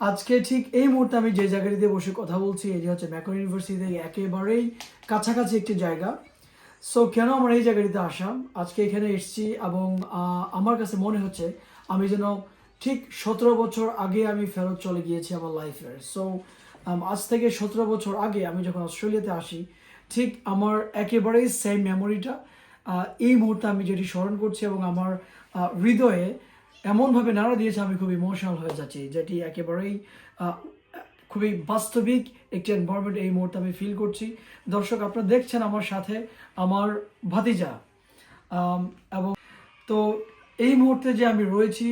আজকে ঠিক এই মুহূর্তে আমি যে জায়গাটিতে বসে কথা বলছি, এটি হচ্ছে ম্যাকন ইউনিভার্সিটি থেকে একেবারেই কাছাকাছি একটি জায়গা। সো কেন আমার এই জায়গাটিতে আসা আজকে এখানে এসেছি এবং আমার কাছে মনে হচ্ছে আমি যেন ঠিক সতেরো বছর আগে আমি ফেরত চলে গিয়েছি আমার লাইফের সো আজ থেকে সতেরো বছর আগে আমি যখন অস্ট্রেলিয়াতে আসি, ঠিক আমার একেবারেই সেম মেমোরিটা এই মুহূর্তে আমি যেটি স্মরণ করছি এবং আমার হৃদয়ে এমনভাবে নাড়া দিয়েছে, আমি খুব ইমোশনাল হয়ে যাচ্ছি। যেটি একেবারেই খুবই বাস্তবিক একটি এনভায়রনমেন্ট এই মুহূর্তে আমি ফিল করছি। দর্শক, আপনারা দেখছেন আমার সাথে আমার ভাতিজা। এবং তো এই মুহূর্তে যে আমি রয়েছি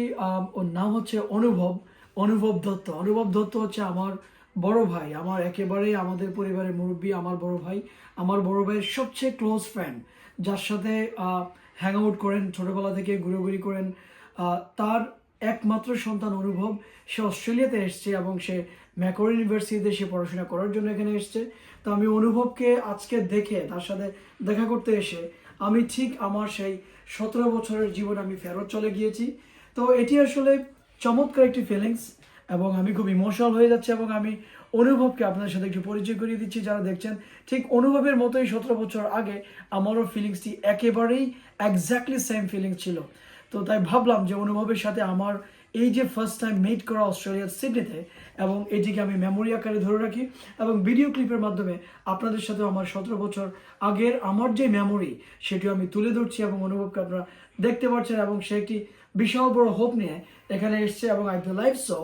ওর নাম হচ্ছে অনুভব অনুভব দত্ত। অনুভব দত্ত হচ্ছে আমার বড় ভাই, আমার একেবারে আমাদের পরিবারের মুরব্বী, আমার বড় ভাই, আমার বড় ভাইয়ের সবচেয়ে ক্লোজ ফ্রেন্ড যার সাথে হ্যাং আউট করেন, ছোটবেলা থেকে ঘুরোঘুরি করেন তার একমাত্র সন্তান অনুভব, সে অস্ট্রেলিয়াতে এসছে এবং সে ম্যাকর ইউনিভার্সিটিতে সে পড়াশোনা করার জন্য এখানে এসছে। তো আমি অনুভবকে আজকে দেখে, তার সাথে দেখা করতে এসে, আমি ঠিক আমার সেই সতেরো বছরের জীবন আমি ফেরত চলে গিয়েছি। তো এটি আসলে চমৎকার একটি ফিলিংস এবং আমি খুব ইমোশনাল হয়ে যাচ্ছি এবং আমি অনুভবকে আপনার সাথে একটু পরিচয় করিয়ে দিচ্ছি। যারা দেখছেন, ঠিক অনুভবের মতোই সতেরো বছর আগে, আমারও ফিলিংসটি একেবারেই এক্স্যাক্টলি সেম ফিলিংস ছিল। তো তাই ভাবলাম যে অনুভবের সাথে আমার এই যে ফার্স্ট টাইম মিট করা অস্ট্রেলিয়ার সিডনিতে এবং এটিকে আমি মেমোরি আকারে ধরে রাখি এবং ভিডিও ক্লিপের মাধ্যমে আপনাদের সাথে আমার সতেরো বছর আগের আমার যে মেমোরি সেটিও আমি তুলে ধরছি এবং অনুভবকে আপনারা দেখতে পাচ্ছেন এবং সে একটি বিশাল বড় হোপ নিয়ে এখানে এসছে এবং আই লাইফ সো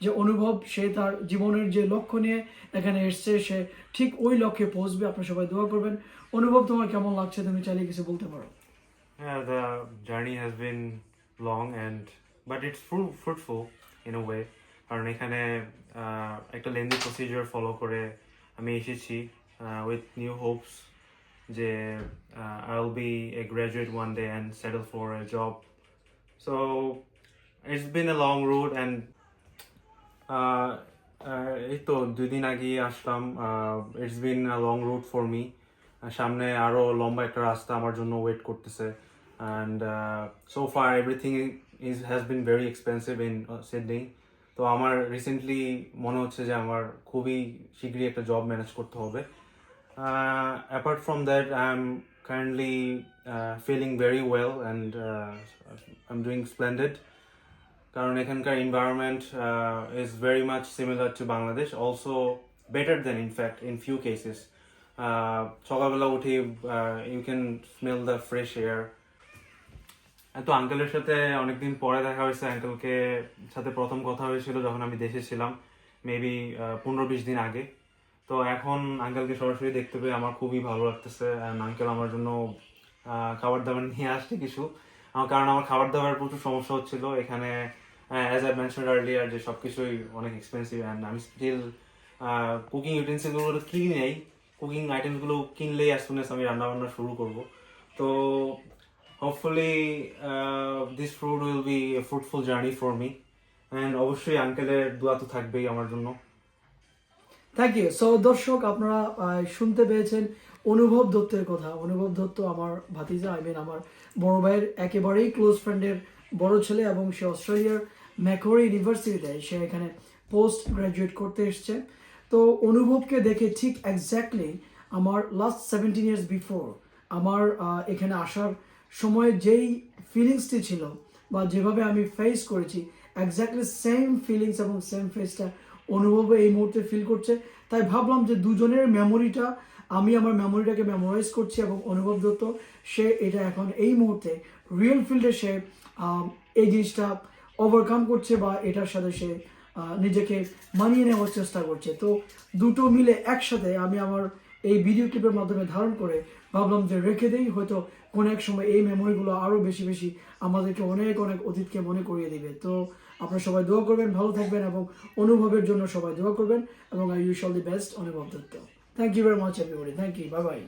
যে অনুভব, সে তার জীবনের যে লক্ষ্য নিয়ে এখানে এসছে, সে ঠিক ওই লক্ষ্যে পৌঁছবে। আপনারা সবাই দোয়া করবেন। অনুভব, তোমার কেমন লাগছে? তুমি চাইলে কিছু বলতে পারো। Yeah, the journey has been long and but it's fruit, fruitful in a way কারণ এখানে আহ, একটা লেন্দি প্রসিজার ফলো করে আমি এসেছি উইথ নিউ হোপস যে I will be a graduate one day and settle for a job so it's been a long route and এই তো দুই দিন আগে আসলাম it's been a long route for me সামনে আরো লম্বা একটা রাস্তা আমার জন্য ওয়েট করতেছে and so far everything is has been very expensive in Sydney তো আমার রিসেন্টলি মনে হচ্ছে যে আমার খুবই শীঘ্রই একটা জব ম্যানেজ করতে হবে apart from that I am currently feeling very well and I am doing splendid কারণ এখানকার environment is very much similar to Bangladesh also better than in fact in few cases সকালবেলা উঠি you can smell the fresh air তো আঙ্কেলের সাথে অনেকদিন পরে দেখা হয়েছে। আঙ্কেলকে সাথে প্রথম কথা হয়েছিল যখন আমি দেশে ছিলাম মেবি পনেরো বিশ দিন আগে। তো এখন আঙ্কেলকে সরাসরি দেখতে পেয়ে আমার খুবই ভালো লাগতেছে আঙ্কেল আমার জন্য খাবার দাবার নিয়ে আসছে কিছু। কারণ আমার খাবার দাবার প্রচুর সমস্যা হচ্ছিল। এখানে অ্যাজ আই মেনশন আর্লিয়ার যে সব কিছুই অনেক এক্সপেন্সিভ অ্যান্ড আমি স্টিল কুকিং ইউটেন্সিলগুলো কিনি নেই। কুকিং আইটেমসগুলো কিনলেই অ্যাজ সুন আমি রান্নাবান্না শুরু করব। তো hopefully this fruit will be a fruitful journey for me and অবশ্যই আঙ্কেলের দোয়া তো থাকবেই আমার জন্য। থ্যাংক ইউ সো দর্শক, আপনারা শুনতে পেয়েছেন অনুভব দত্তের কথা। অনুভব দত্ত আমার ভাতিজা আই মিন আমার বড় ভাইয়ের একেবারেই ক্লোজ ফ্রেন্ডের বড় ছেলে এবং সে অস্ট্রেলিয়ার ম্যাকোরি ইউনিভার্সিটিতে সে এখানে পোস্ট গ্রাজুয়েট করতে এসছে। তো, অনুভবকে দেখে ঠিক এক্স্যাক্টলি আমার লাস্ট সেভেন্টিন ইয়ার্স বিফোর আমার এখানে আসার সময় যেই ফিলিংসটি ছিল বা যেভাবে আমি ফেস করেছি এক্স্যাক্টলি সেম ফিলিংস এবং সেম ফেসটা অনুভব এই মুহূর্তে ফিল করছে। তাই ভাবলাম যে দুজনের মেমোরিটা আমি আমার মেমোরিটাকে মেমোরাইজ করছি এবং অনুভব দত্ত, সে এটা এখন এই মুহূর্তে রিয়েল ফিল্ডে সে এই জিনিসটা ওভারকাম করছে বা এটার সাথে সে নিজেকে মানিয়ে নেওয়ার চেষ্টা করছে। তো দুটো মিলে একসাথে আমি আমার এই ভিডিও ক্লিপের মাধ্যমে ধারণ করে ভাবলাম যে রেখে দেই, হয়তো কোনো এক সময় এই মেমোরিগুলো আরও বেশি বেশি আমাদেরকে অনেক অনেক অতীতকে মনে করিয়ে দিবে। তো আপনারা সবাই দোয়া করবেন, ভালো থাকবেন এবং অনুভবের জন্য সবাই দোয়া করবেন এবং I wish all the best Anubhav Dutta. Thank you very much everybody thank you bye bye